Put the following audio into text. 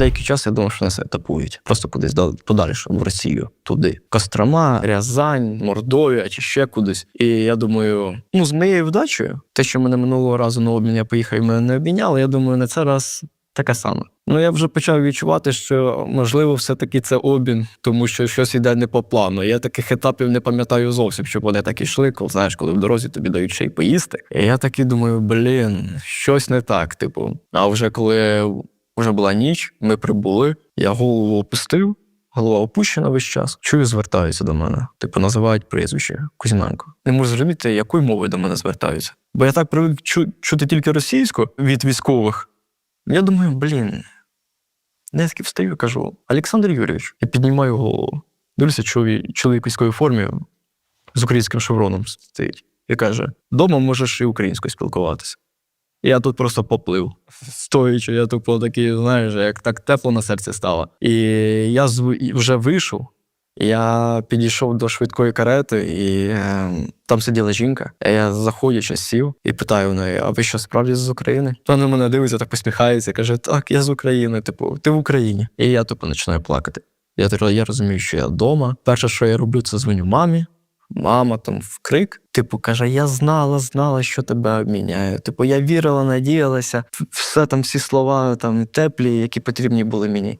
Деякий час я думав, що нас етапують. Просто кудись дал- подальше, в Росію, туди. Кострома, Рязань, Мордовія чи ще кудись. І я думаю, ну, з моєю вдачею, те, що мене минулого разу на обмін я поїхав і мене не обміняли, я думаю, на цей раз таке саме. Ну, я вже почав відчувати, що можливо, все-таки це обмін, тому що щось йде не по плану. Я таких етапів не пам'ятаю зовсім, щоб вони так йшли, коли знаєш, коли в дорозі тобі дають ще й поїсти. І я такий думаю, блін, щось не так. Типу, а вже коли вже була ніч, ми прибули, я голову опустив. Голова опущена весь час. Чую, звертаються до мене. Типу, називають прізвище Кузьменко. Не можу зрозуміти, якою мовою до мене звертаються. Бо я так привик чу- чути тільки російську від військових. Я думаю, блін. Таки встаю кажу: Олександр Юрійович, я піднімаю голову. Дивлюся, чоловік, чоловік в військовій формі з українським шевроном стоїть і каже: дома можеш і українською спілкуватися. Я тут просто поплив. Стоячи, я тупо такий, знаєш, як так тепло на серці стало. І я вже вийшов. Я підійшов до швидкої карети, і е, там сиділа жінка. Я заходячи сів і питаю в неї: а ви що справді з України? Вона на мене дивиться, так посміхається, каже: Так, я з України. Типу, ти в Україні. І я тупо починаю плакати. Я, тепер- я розумію, що я вдома. Перше, що я роблю, це дзвоню мамі. Мама там в крик, типу, каже: Я знала, знала, що тебе обміняю. Типу, я вірила, надіялася. Все там, всі слова там теплі, які потрібні були мені.